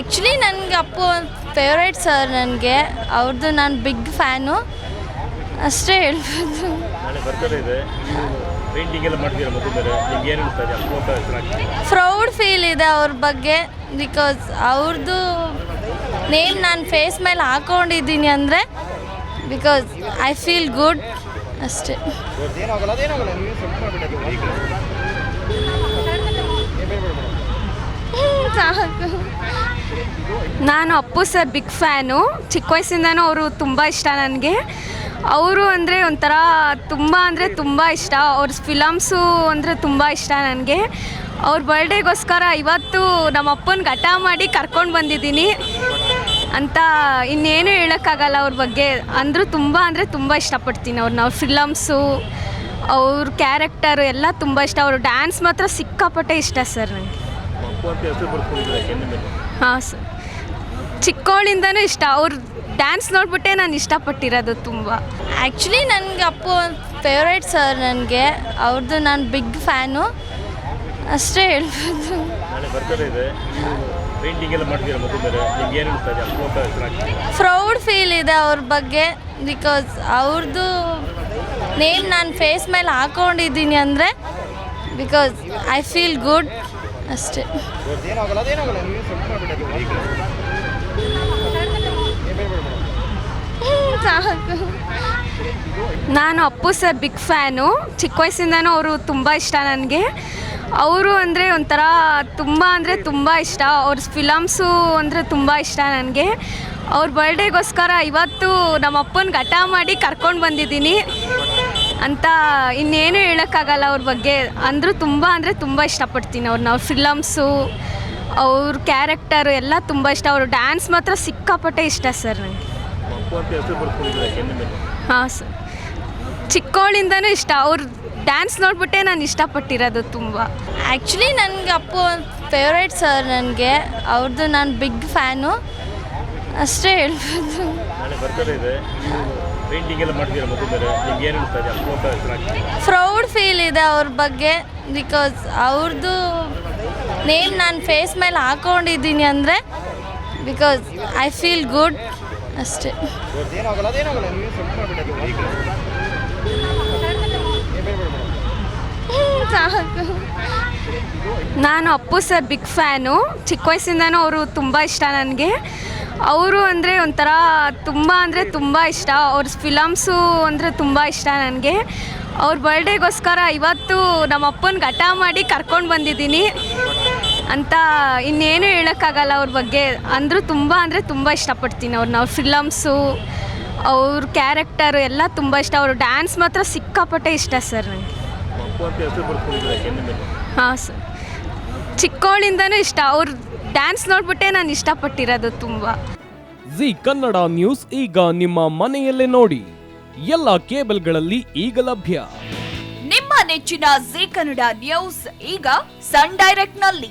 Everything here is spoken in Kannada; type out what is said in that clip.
ಆ್ಯಕ್ಚುಲಿ ನನಗೆ ಅಪ್ಪು ಫೇವ್ರೇಟ್ ಸರ್ ನನಗೆ. ಅವ್ರದ್ದು ನಾನು ಬಿಗ್ ಫ್ಯಾನು ಅಷ್ಟೇ ಹೇಳ್ಬೋದು. ಪ್ರೌಡ್ ಫೀಲ್ ಇದೆ. ಅವ್ರ ಬಗ್ಗೆ. ಬಿಕಾಸ್ ಅವ್ರದ್ದು ನೇಮ್ ನಾನು ಫೇಸ್ ಮೇಲೆ ಹಾಕೊಂಡಿದ್ದೀನಿ ಅಂದರೆ ಬಿಕಾಸ್ ಐ ಫೀಲ್ ಗುಡ್ ಅಷ್ಟೇ. ಸಾಕು. ನಾನು ಅಪ್ಪು ಸರ್ ಬಿಗ್ ಫ್ಯಾನು ಚಿಕ್ಕ ವಯಸ್ಸಿಂದನೂ ಅವರು ತುಂಬ ಇಷ್ಟ ನನಗೆ. ಅವರು ಅಂದರೆ ಒಂಥರ ತುಂಬ ಅಂದರೆ ತುಂಬ ಇಷ್ಟ. ಅವ್ರ ಫಿಲಮ್ಸು ಅಂದರೆ ತುಂಬ ಇಷ್ಟ ನನಗೆ. ಅವ್ರ ಬರ್ಡೇಗೋಸ್ಕರ ಇವತ್ತು ನಮ್ಮ ಅಪ್ಪನ ಘಟ ಮಾಡಿ ಕರ್ಕೊಂಡು ಬಂದಿದ್ದೀನಿ ಅಂತ ಇನ್ನೇನು ಹೇಳೋಕ್ಕಾಗಲ್ಲ ಅವ್ರ ಬಗ್ಗೆ. ಅಂದರೂ ತುಂಬ ಅಂದರೆ ತುಂಬ ಇಷ್ಟಪಡ್ತೀನಿ ಅವ್ರನ್ನ ಅವ್ರ ಫಿಲಮ್ಸು ಅವ್ರ ಕ್ಯಾರೆಕ್ಟರು ಎಲ್ಲ ತುಂಬ ಇಷ್ಟ. ಅವರು ಡ್ಯಾನ್ಸ್ ಮಾತ್ರ ಸಿಕ್ಕಾಪಟ್ಟೆ ಇಷ್ಟ ಸರ್ ನನಗೆ ಹಾಂ ಸರ್. ಚಿಕ್ಕವಳಿಂದನೂ ಇಷ್ಟ. ಅವ್ರ ಡ್ಯಾನ್ಸ್ ನೋಡ್ಬಿಟ್ಟೆ ನಾನು ಇಷ್ಟಪಟ್ಟಿರೋದು ತುಂಬ. ಆ್ಯಕ್ಚುಲಿ ನನಗೆ ಅಪ್ಪು ಫೇವ್ರೇಟ್ ಸರ್ ನನಗೆ. ಅವ್ರದ್ದು ನಾನು ಬಿಗ್ ಫ್ಯಾನು ಅಷ್ಟೇ ಹೇಳ್ಬೋದು. ಪ್ರೌಡ್ ಫೀಲ್ ಇದೆ. ಅವ್ರ ಬಗ್ಗೆ. ಬಿಕಾಸ್ ಅವ್ರದ್ದು ನೇಮ್ ನಾನು ಫೇಸ್ ಮೇಲೆ ಹಾಕೊಂಡಿದ್ದೀನಿ ಅಂದರೆ ಬಿಕಾಸ್ ಐ ಫೀಲ್ ಗುಡ್ ಅಷ್ಟೇ. ನಾನು ಅಪ್ಪು ಸರ್ ಬಿಗ್ ಫ್ಯಾನು ಚಿಕ್ಕ ವಯಸ್ಸಿಂದನೂ ಅವರು ತುಂಬ ಇಷ್ಟ ನನಗೆ. ಅವರು ಅಂದರೆ ಒಂಥರ ತುಂಬ ಅಂದರೆ ತುಂಬ ಇಷ್ಟ. ಅವ್ರ ಫಿಲಮ್ಸು ಅಂದರೆ ತುಂಬ ಇಷ್ಟ ನನಗೆ. ಅವ್ರ ಬರ್ಡೇಗೋಸ್ಕರ ಇವತ್ತು ನಮ್ಮ ಅಪ್ಪನ ಘಟ ಮಾಡಿ ಕರ್ಕೊಂಡು ಬಂದಿದ್ದೀನಿ ಅಂತ ಇನ್ನೇನು ಹೇಳೋಕ್ಕಾಗಲ್ಲ ಅವ್ರ ಬಗ್ಗೆ. ಅಂದರೂ ತುಂಬ ಅಂದರೆ ತುಂಬ ಇಷ್ಟಪಡ್ತೀನಿ ಅವ್ರನ್ನ ಅವ್ರ ಫಿಲಮ್ಸು ಅವ್ರ ಕ್ಯಾರೆಕ್ಟರು ಎಲ್ಲ ತುಂಬ ಇಷ್ಟ. ಅವರು ಡ್ಯಾನ್ಸ್ ಮಾತ್ರ ಸಿಕ್ಕಾಪಟ್ಟೆ ಇಷ್ಟ ಸರ್ ನನಗೆ ಅಪ್ಪು ಅಂತ ಹೆಸರು ಬರ್ಕೊಂಡಿದ್ದಾರೆ ಕೆನ್ನೆ ಮೇಲೆ. ಹಾಂ ಸರ್ ಚಿಕ್ಕವಳಿಂದನೂ ಇಷ್ಟ. ಅವ್ರ ಡ್ಯಾನ್ಸ್ ನೋಡ್ಬಿಟ್ಟೆ ನಾನು ಇಷ್ಟಪಟ್ಟಿರೋದು ತುಂಬ. ಆ್ಯಕ್ಚುಲಿ ನನಗೆ ಅಪ್ಪು ಫೇವ್ರೇಟ್ ಸರ್ ನನಗೆ. ಅವ್ರದ್ದು ನಾನು ಬಿಗ್ ಫ್ಯಾನು ಅಷ್ಟೇ ಹೇಳ್ಬೋದು. ನಾಳೆ ಬರ್ತಡೇ ಇದೆ. ಪೇಂಟಿಂಗ್ ಎಲ್ಲ ಮಾಡ್ತೀರಾ ಮಗು ಮೇಲೆ ನಿಮ್ಗೆ ಏನು ಅನಿಸ್ತಾ ಇದೆ? ಅಪ್ಪು ಅಂತ ಹೆಸರಾಗ್ತದೆ ಪ್ರೌಡ್ ಫೀಲ್ ಇದೆ. ಅವ್ರ ಬಗ್ಗೆ. ಬಿಕಾಸ್ ಅವ್ರದ್ದು ನೇಮ್ ನಾನು ಫೇಸ್ ಮೇಲೆ ಹಾಕೊಂಡಿದ್ದೀನಿ ಅಂದರೆ ಬಿಕಾಸ್ ಐ ಫೀಲ್ ಗುಡ್ ಅಷ್ಟೇ. ಸಾಕು. ನಾನು ಅಪ್ಪು ಸರ್ ಬಿಗ್ ಫ್ಯಾನು. ಚಿಕ್ಕ ವಯಸ್ಸಿಂದನೂ ಅವರು ತುಂಬ ಇಷ್ಟ ನನಗೆ. ಅವರು ಅಂದರೆ ಒಂಥರ ತುಂಬ ಅಂದರೆ ತುಂಬ ಇಷ್ಟ. ಅವ್ರ ಫಿಲಮ್ಸು ಅಂದರೆ ತುಂಬ ಇಷ್ಟ ನನಗೆ. ಅವ್ರ ಬರ್ಡೇಗೋಸ್ಕರ ಇವತ್ತು ನಮ್ಮ ಅಪ್ಪನ ಘಟ ಮಾಡಿ ಕರ್ಕೊಂಡು ಬಂದಿದ್ದೀನಿ. ಅಂತ ಇನ್ನೇನು ಹೇಳೋಕ್ಕಾಗಲ್ಲ ಅವ್ರ ಬಗ್ಗೆ. ಅಂದರೂ ತುಂಬ ಅಂದರೆ ತುಂಬ ಇಷ್ಟಪಡ್ತೀನಿ ಅವ್ರನ್ನ ಅವ್ರ ಫಿಲಮ್ಸು ಅವ್ರ ಕ್ಯಾರೆಕ್ಟರ್ ಎಲ್ಲ ತುಂಬ ಇಷ್ಟ. ಅವ್ರ ಡ್ಯಾನ್ಸ್ ಮಾತ್ರ ಸಿಕ್ಕಾಪಟ್ಟೆ ಇಷ್ಟ ಸರ್ ನನಗೆ ಹಾಂ ಸರ್ ಚಿಕ್ಕವಳಿಂದನೂ ಇಷ್ಟ. ಅವ್ರ ಡ್ಯಾನ್ಸ್ ನೋಡ್ಬಿಟ್ಟೆ ನಾನು ಇಷ್ಟಪಟ್ಟಿರೋದು ತುಂಬ. ಜಿ ಕನ್ನಡ ನ್ಯೂಸ್ ಈಗ ನಿಮ್ಮ ಮನೆಯಲ್ಲೇ ನೋಡಿ. ಎಲ್ಲ ಕೇಬಲ್ಗಳಲ್ಲಿ ಈಗ ಲಭ್ಯ. ನಿಮ್ಮ ನೆಚ್ಚಿನ ಜಿ ಕನ್ನಡ ನ್ಯೂಸ್ ಈಗ ಸನ್ ಡೈರೆಕ್ಟ್ನಲ್ಲಿ